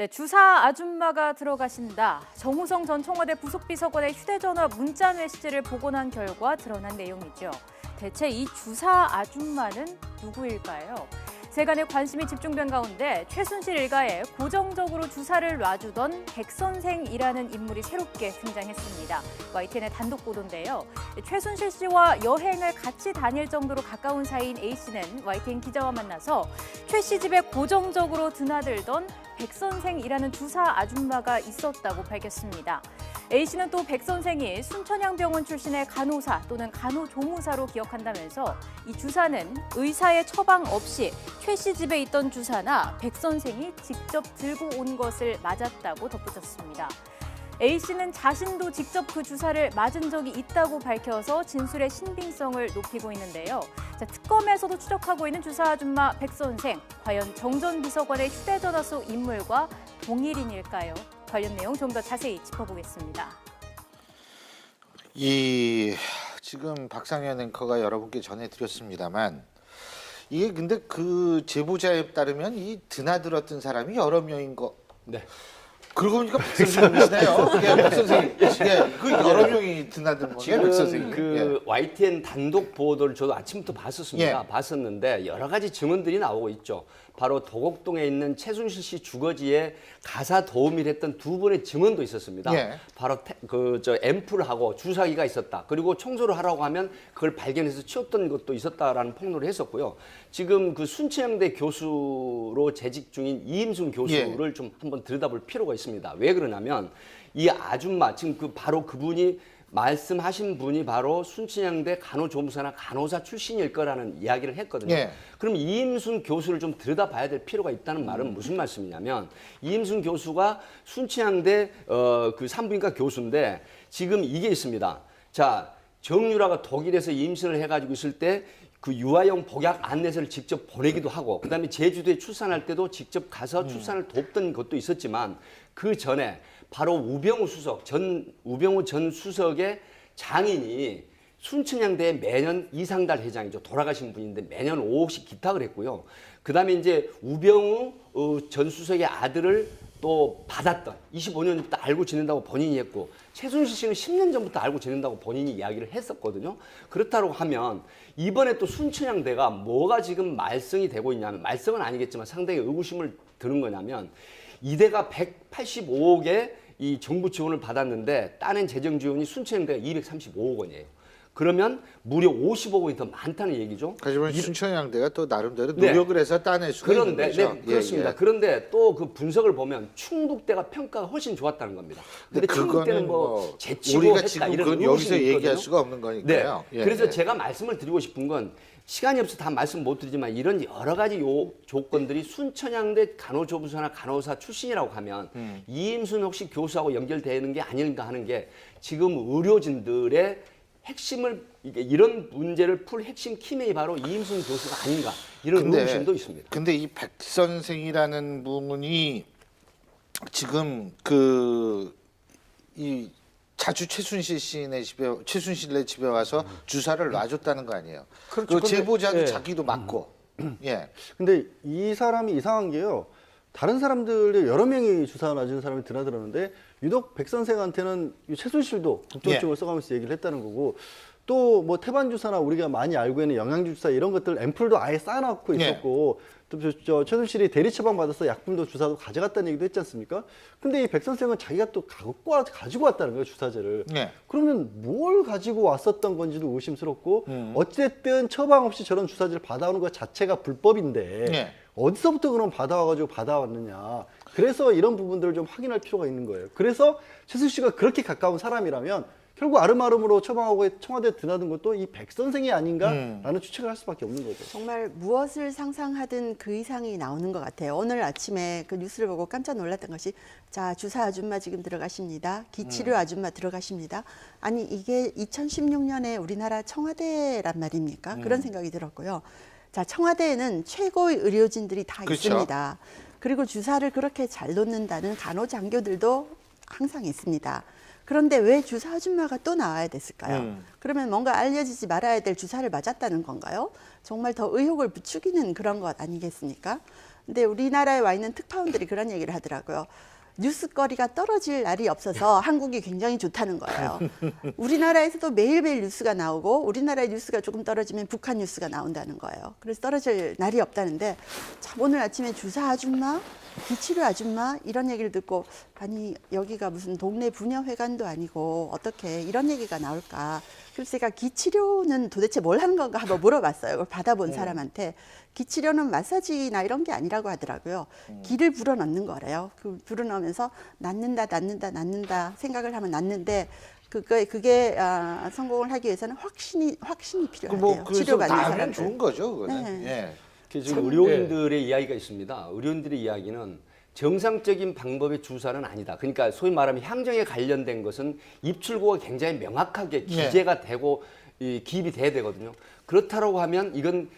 네, 주사 아줌마가 들어가신다. 정우성 전 청와대 부속비서관의 휴대전화 문자 메시지를 복원한 결과 드러난 내용이죠. 대체 이 주사 아줌마는 누구일까요? 세간의 관심이 집중된 가운데 최순실 일가에 고정적으로 주사를 놔주던 백 선생이라는 인물이 새롭게 등장했습니다. YTN의 단독 보도인데요. 최순실 씨와 여행을 같이 다닐 정도로 가까운 사이인 A 씨는 YTN 기자와 만나서 최 씨 집에 고정적으로 드나들던 백 선생이라는 주사 아줌마가 있었다고 밝혔습니다. A 씨는 또 백 선생이 순천향병원 출신의 간호사 또는 간호조무사로 기억한다면서 이 주사는 의사의 처방 없이 최 씨 집에 있던 주사나 백 선생이 직접 들고 온 것을 맞았다고 덧붙였습니다. A 씨는 자신도 직접 그 주사를 맞은 적이 있다고 밝혀서 진술의 신빙성을 높이고 있는데요. 자, 특검에서도 추적하고 있는 주사 아줌마 백 선생, 과연 정 전 비서관의 휴대전화 속 인물과 동일인일까요? 관련 내용 좀 더 자세히 짚어보겠습니다. 이 지금 박상현 앵커가 여러분께 전해드렸습니다만 이게 근데 그 제보자에 따르면 이 드나들었던 사람이 여러 명인 거. 네. 그러고 보니까 백 선생님이시네요. 예, 백 선생님. 예, 그 여러 명이 드나든 거예요, 백 선생님. 지금 그 YTN 단독 보도를 저도 아침부터 봤었습니다. 예. 봤었는데 여러 가지 증언들이 나오고 있죠. 바로 도곡동에 있는 최순실 씨 주거지에 가사 도우미를 했던 두 분의 증언도 있었습니다. 예. 바로 그 저 앰플을 하고 주사기가 있었다. 그리고 청소를 하라고 하면 그걸 발견해서 치웠던 것도 있었다라는 폭로를 했었고요. 지금 그 순천향대 교수로 재직 중인 이임순 교수를 예. 좀 한번 들여다볼 필요가 있습니다. 왜 그러냐면 이 아줌마 지금 그 바로 그분이 말씀하신 분이 바로 순천향대 간호조무사나 간호사 출신일 거라는 이야기를 했거든요. 예. 그럼 이임순 교수를 좀 들여다봐야 될 필요가 있다는 말은 무슨 말씀이냐면 이임순 교수가 순천향대 어, 그 산부인과 교수인데 지금 이게 있습니다. 자 정유라가 독일에서 임신을 해가지고 있을 때그 유아용 복약 안내서를 직접 보내기도 하고 그다음에 제주도에 출산할 때도 직접 가서 출산을 돕던 것도 있었지만 그 전에 바로 우병우 수석 전 우병우 전 수석의 장인이 순천향대에 매년 이상달 회장이죠. 돌아가신 분인데 매년 5억씩 기탁을 했고요. 그 다음에 이제 우병우 어, 전 수석의 아들을 또 받았던 25년 전부터 알고 지낸다고 본인이 했고 최순실 씨는 10년 전부터 알고 지낸다고 본인이 이야기를 했었거든요. 그렇다고 하면 이번에 또 순천향대가 뭐가 지금 말썽이 되고 있냐면 말썽은 아니겠지만 상당히 의구심을 드는 거냐면 이대가 185억의 이 정부 지원을 받았는데 따낸 재정 지원이 순천향대가 235억 원이에요. 그러면 무려 50억 원이 더 많다는 얘기죠. 하지만 순천향대가 또 나름대로 네. 노력을 해서 따낼 수가 그런데 있는 거죠. 네, 그렇습니다. 예, 예. 그런데 또 그 분석을 보면 충북대가 평가가 훨씬 좋았다는 겁니다. 근데 충북대는 뭐 제치고 우리가 했다 지금 이런 여기서 의구심이 얘기할 있거든요. 수가 없는 네. 거니까요. 예, 그래서 예. 제가 말씀을 드리고 싶은 건 시간이 없어 다 말씀 못 드리지만 이런 여러 가지 요 조건들이 순천향대 간호조무사나 간호사 출신이라고 하면 음. 이임순 혹시 교수하고 연결되는 게 아닌가 하는 게 지금 의료진들의 핵심을 이게 이런 문제를 풀 핵심 키맨이 바로 이임순 교수가 아닌가 이런 근데- 의구심도 있습니다. 근데 이 백 선생이라는 분이 지금 그 이 자주 최순실 씨네 집에 최순실네 집에 와서 주사를 놔줬다는 거 아니에요? 그렇죠. 그 근데- 제보자도 예. 자기도 맞고. 예. 근데 이 사람이 이상한 게요. 다른 사람들이 여러 명이 주사 놔준 사람이 드나들었는데 유독 백 선생한테는 이 최순실도 국정적으로 써가면서 얘기를 했다는 거고 또 뭐 태반 주사나 우리가 많이 알고 있는 영양주 주사 이런 것들 앰플도 아예 쌓아놓고 예. 있었고 또저 최순실이 대리 처방 받아서 약품도 주사도 가져갔다는 얘기도 했지 않습니까? 근데 이 백 선생은 자기가 또 갖고 와, 가지고 왔다는 거예요 주사제를. 예. 그러면 뭘 가지고 왔었던 건지도 의심스럽고 어찌됐든 처방 없이 저런 주사제를 받아오는 것 자체가 불법인데 네. 어디서부터 그럼 받아와가지고 받아왔느냐 그래서 이런 부분들을 좀 확인할 필요가 있는 거예요 그래서 최순 씨가 그렇게 가까운 사람이라면 결국 아름아름으로 처방하고 청와대에 드나든 것도 이 백 선생이 아닌가라는 추측을 할 수밖에 없는 거죠 정말 무엇을 상상하든 그 이상이 나오는 것 같아요. 오늘 아침에 그 뉴스를 보고 깜짝 놀랐던 것이 자 주사 아줌마 지금 들어가십니다. 기치료 아줌마 들어가십니다. 아니 이게 2016년에 우리나라 청와대란 말입니까? 그런 생각이 들었고요. 자 청와대에는 최고의 의료진들이 다 그렇죠. 있습니다. 그리고 주사를 그렇게 잘 놓는다는 간호장교들도 항상 있습니다. 그런데 왜 주사 아줌마가 또 나와야 됐을까요? 음. 그러면 뭔가 알려지지 말아야 될 주사를 맞았다는 건가요? 정말 더 의혹을 부추기는 그런 것 아니겠습니까? 근데 우리나라에 와 있는 특파원들이 그런 얘기를 하더라고요. 뉴스거리가 떨어질 날이 없어서 한국이 굉장히 좋다는 거예요. 우리나라에서도 매일매일 뉴스가 나오고 우리나라의 뉴스가 조금 떨어지면 북한 뉴스가 나온다는 거예요. 그래서 떨어질 날이 없다는데 참 오늘 아침에 주사 아줌마, 기치료 아줌마 이런 얘기를 듣고 아니 여기가 무슨 동네 분야회관도 아니고 어떻게 이런 얘기가 나올까. 제가 기치료는 도대체 뭘 하는 건가 한번 물어봤어요. 그걸 받아본 사람한테 기치료는 마사지나 이런 게 아니라고 하더라고요. 기를 불어넣는 거래요. 그 불어넣으면서 낫는다, 낫는다, 낫는다 생각을 하면 낫는데 그게 그게 아, 성공을 하기 위해서는 확신이 확신이 필요하대요. 뭐 치료받는 사람들. 좋은 거죠, 그거는. 네. 예. 그 지금 의료인들의 이야기가 있습니다. 의료인들의 이야기는 정상적인 방법의 주사는 아니다. 그러니까 소위 말하면 향정에 관련된 것은 입출구가 굉장히 명확하게 기재가 되고 이 기입이 돼야 되거든요. 그렇다라고 하면 이건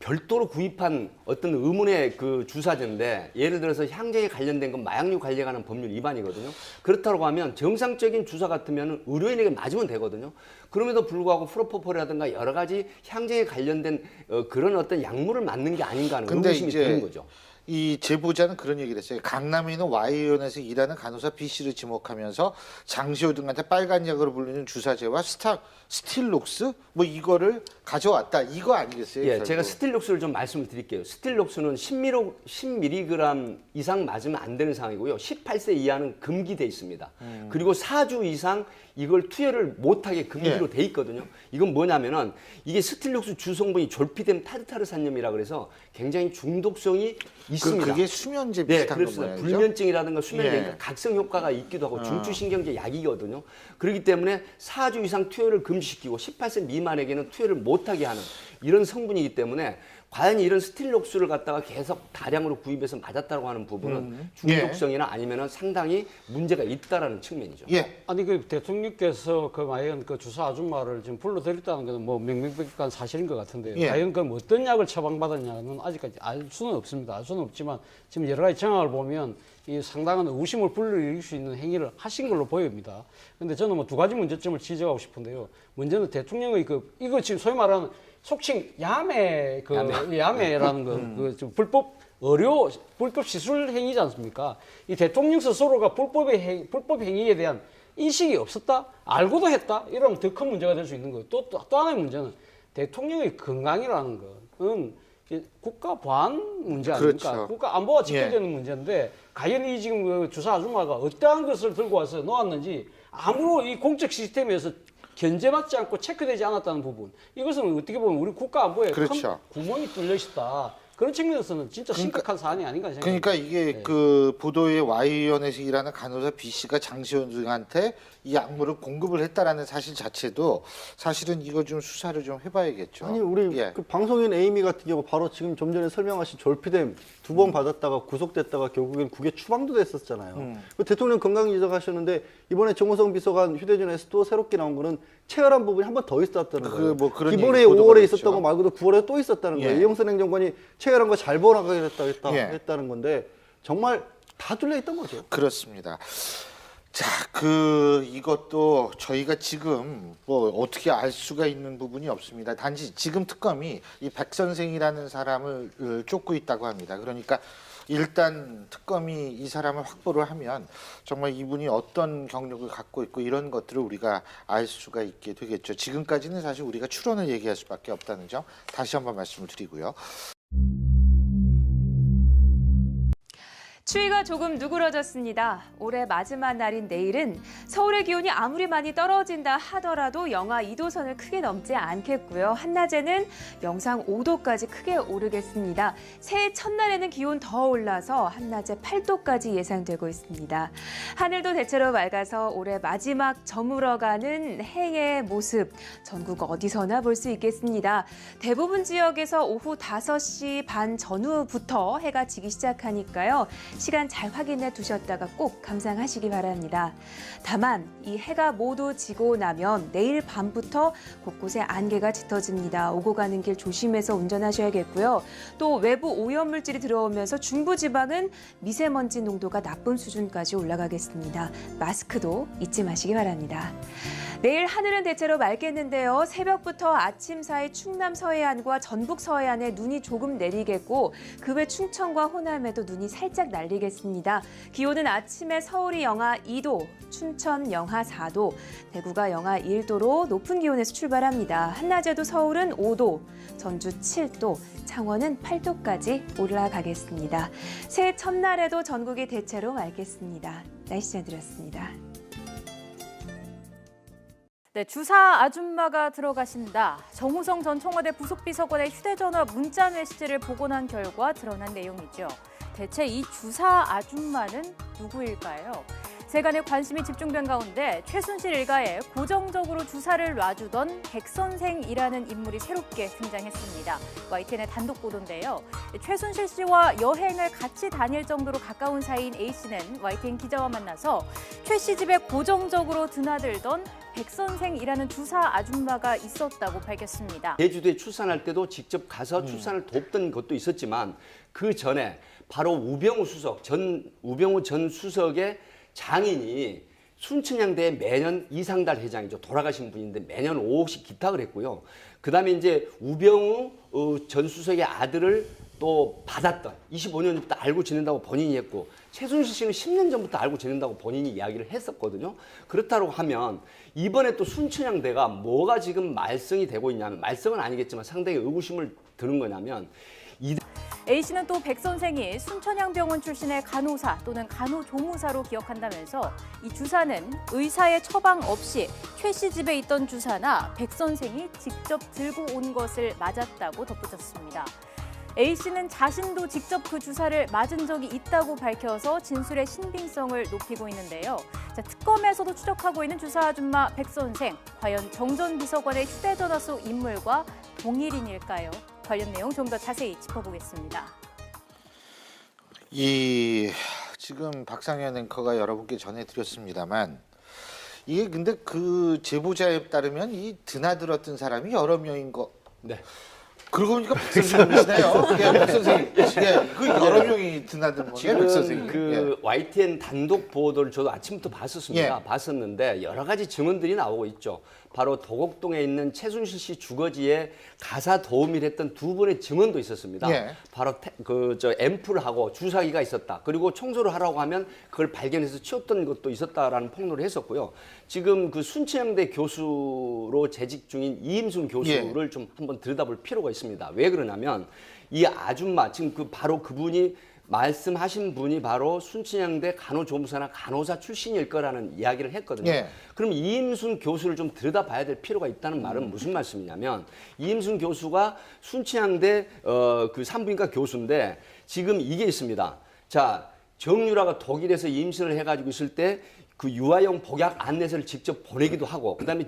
별도로 구입한 어떤 의문의 그 주사제인데 예를 들어서 향정에 관련된 건 마약류 관련하는 법률 위반이거든요. 그렇다고 하면 정상적인 주사 같으면 의료인에게 맞으면 되거든요. 그럼에도 불구하고 프로포폴이라든가 여러 가지 향정에 관련된 어, 그런 어떤 약물을 맞는 게 아닌가 하는 이제 드는 거죠. 이 제보자는 그런 얘기를 했어요. 강남에 있는 Y의원에서 일하는 간호사 B 씨를 지목하면서 장시호 등한테 빨간 약으로 불리는 주사제와 스타 스틸록스 뭐 이거를 가져왔다. 이거 아니겠어요? 예, 결국? 제가 스틸록스를 좀 말씀을 드릴게요. 스틸록스는 10mg, 10mg 이상 맞으면 안 되는 상황이고요. 18세 이하는 금기돼 있습니다. 음. 그리고 4주 이상 이걸 투여를 못하게 금기로 예. 돼 있거든요. 이건 뭐냐면은 이게 스틸록스 주성분이 졸피뎀 타르타르산염이라 그래서 굉장히 중독성이 있습니다. 그, 그게 수면제 네, 비슷한 거 그렇습니다. 모양이죠? 불면증이라든가 수면제, 예. 그러니까 각성 효과가 있기도 하고 중추신경제 약이거든요. 그렇기 때문에 4주 이상 투여를 금지시키고 18세 미만에게는 투여를 못하게 하는 이런 성분이기 때문에 과연 이런 스틸록스를 갖다가 계속 다량으로 구입해서 맞았다고 하는 부분은 예. 중독성이나 아니면은 상당히 문제가 있다라는 측면이죠. 예. 아니 그 대통령께서 그 과연 그 주사 아줌마를 지금 불러들였다는 것은 뭐 명명백백한 사실인 것 같은데요. 예. 과연 그 어떤 약을 처방받았냐는 아직까지 알 수는 없습니다. 알 수는 없지만 지금 여러 가지 정황을 보면 이 상당한 의구심을 불러일으킬 수 있는 행위를 하신 걸로 보입니다. 근데 저는 뭐 두 가지 문제점을 지적하고 싶은데요. 문제는 대통령의 그 이거 지금 소위 말하는 속칭 야매 그 야매라는 거, 그 지금 불법 의료 불법 시술 행위지 않습니까? 이 대통령 스스로가 불법의 행, 불법 행위에 대한 인식이 없었다, 알고도 했다, 이러면 더 큰 문제가 될 수 있는 거예요. 또, 또, 또 하나의 문제는 대통령의 건강이라는 것은 이 국가 보안 문제 아닙니까? 그렇죠. 국가 안보가 지켜지는 예. 문제인데 과연 이 지금 그 주사 아줌마가 어떠한 것을 들고 와서 놓았는지 아무런 이 공적 시스템에서 견제받지 않고 체크되지 않았다는 부분 이것은 어떻게 보면 우리 국가 안보에 그렇죠. 큰 구멍이 뚫려 있다. 그런 측면에서는 진짜 심각한 사안이 아닌가 생각합니다. 그러니까 이게 그 보도에 Y의원에서 일하는 간호사 B 씨가 장시호 등한테 이 약물을 공급을 했다라는 사실 자체도 사실은 이거 좀 수사를 좀 해봐야겠죠. 아니 우리 예. 그 방송인 에이미 같은 경우 바로 지금 좀 전에 설명하신 졸피뎀 두 번 받았다가 구속됐다가 결국엔 국외 추방도 됐었잖아요. 음. 그 대통령 건강 지적하셨는데 이번에 정호성 비서관 휴대전화에서 또 새롭게 나온 거는 체열한 부분이 한 번 더 있었다는 그 거예요. 뭐 그런 기본에 얘기 보도가 5월에 됐죠. 있었던 거 말고도 9월에 또 있었다는 거예요. 예. 이용선 행정관이 체 열한 거 잘 보라고 했다, 예. 했다는 건데 정말 다 뚫려 있던 거죠. 그렇습니다. 자, 그 이것도 저희가 지금 뭐 어떻게 알 수가 있는 부분이 없습니다. 단지 지금 특검이 이 백 선생이라는 사람을 을 쫓고 있다고 합니다. 그러니까 일단 특검이 이 사람을 확보를 하면 정말 이분이 어떤 경력을 갖고 있고 이런 것들을 우리가 알 수가 있게 되겠죠. 지금까지는 사실 우리가 추론을 얘기할 수밖에 없다는 점 다시 한번 말씀을 드리고요. Thank you. 추위가 조금 누그러졌습니다. 올해 마지막 날인 내일은 서울의 기온이 아무리 많이 떨어진다 하더라도 영하 2도선을 크게 넘지 않겠고요. 한낮에는 영상 5도까지 크게 오르겠습니다. 새해 첫날에는 기온 더 올라서 한낮에 8도까지 예상되고 있습니다. 하늘도 대체로 맑아서 올해 마지막 저물어가는 해의 모습 전국 어디서나 볼 수 있겠습니다. 대부분 지역에서 오후 5시 반 전후부터 해가 지기 시작하니까요. 시간 잘 확인해 두셨다가 꼭 감상하시기 바랍니다. 다만 이 해가 모두 지고 나면 내일 밤부터 곳곳에 안개가 짙어집니다. 오고 가는 길 조심해서 운전하셔야겠고요. 또 외부 오염물질이 들어오면서 중부지방은 미세먼지 농도가 나쁨 수준까지 올라가겠습니다. 마스크도 잊지 마시기 바랍니다. 내일 하늘은 대체로 맑겠는데요. 새벽부터 아침 사이 충남 서해안과 전북 서해안에 눈이 조금 내리겠고 그 외 충청과 호남에도 눈이 살짝 날리겠습니다. 기온은 아침에 서울이 영하 2도, 춘천 영하 4도, 대구가 영하 1도로 높은 기온에서 출발합니다. 한낮에도 서울은 5도, 전주 7도, 창원은 8도까지 올라가겠습니다. 새해 첫날에도 전국이 대체로 맑겠습니다. 날씨 전해드렸습니다. 네, 주사 아줌마가 들어가신다. 정우성 전 청와대 부속비서관의 휴대전화 문자 메시지를 복원한 결과 드러난 내용이죠. 대체 이 주사 아줌마는 누구일까요? 세간의 관심이 집중된 가운데 최순실 일가에 고정적으로 주사를 놔주던 백 선생이라는 인물이 새롭게 등장했습니다. YTN의 단독 보도인데요. 최순실 씨와 여행을 같이 다닐 정도로 가까운 사이인 A 씨는 YTN 기자와 만나서 최 씨 집에 고정적으로 드나들던 백 선생이라는 주사 아줌마가 있었다고 밝혔습니다. 제주도에 출산할 때도 직접 가서 출산을 돕던 것도 있었지만 그 전에 바로 우병우 수석 전 우병우 전 수석의 장인이 순천향대에 매년 이상달 회장이죠 돌아가신 분인데 매년 5억씩 기탁을 했고요. 그 다음에 이제 우병우 어, 전 수석의 아들을 또 받았던 25년 전부터 알고 지낸다고 본인이 했고 최순실 씨는 10년 전부터 알고 지낸다고 본인이 이야기를 했었거든요. 그렇다고 하면 이번에 또 순천향대가 뭐가 지금 말썽이 되고 있냐면 말썽은 아니겠지만 상당히 의구심을 드는 거냐면 이 A 씨는 또 백 선생이 순천향병원 출신의 간호사 또는 간호조무사로 기억한다면서 이 주사는 의사의 처방 없이 최 씨 집에 있던 주사나 백 선생이 직접 들고 온 것을 맞았다고 덧붙였습니다. A 씨는 자신도 직접 그 주사를 맞은 적이 있다고 밝혀서 진술의 신빙성을 높이고 있는데요. 자, 특검에서도 추적하고 있는 주사 아줌마 백 선생, 과연 정 전 비서관의 휴대전화 속 인물과 동일인일까요? 관련 내용 좀 더 자세히 짚어보겠습니다. 이 지금 박상현 앵커가 여러분께 전해드렸습니다만 이게 근데 그 제보자에 따르면 이 드나들었던 사람이 여러 명인 거. 네. 그러고 보니까 백 선생님이시네요. 예, 백 선생님. 예, 그 여러 명이 드나든 건데 백 선생님. 지금 그 YTN 단독 보도를 저도 아침부터 봤었습니다. 예. 봤었는데 여러 가지 증언들이 나오고 있죠. 바로 도곡동에 있는 최순실 씨 주거지에 가사 도우미를 했던 두 분의 증언도 있었습니다. 예. 바로 그 저 앰플을 하고 주사기가 있었다. 그리고 청소를 하라고 하면 그걸 발견해서 치웠던 것도 있었다라는 폭로를 했었고요. 지금 그 순천향대 교수로 재직 중인 이임순 교수를 예. 좀 한번 들여다볼 필요가 있습니다. 왜 그러냐면 이 아줌마 지금 그 바로 그분이 말씀하신 분이 바로 순천향대 간호조무사나 간호사 출신일 거라는 이야기를 했거든요. 예. 그럼 이임순 교수를 좀 들여다봐야 될 필요가 있다는 말은 무슨 말씀이냐면 이임순 교수가 순천향대 어, 그 산부인과 교수인데 지금 이게 있습니다. 자 정유라가 독일에서 임신을 해가지고 있을 때 그 유아용 복약 안내서를 직접 보내기도 하고 그다음에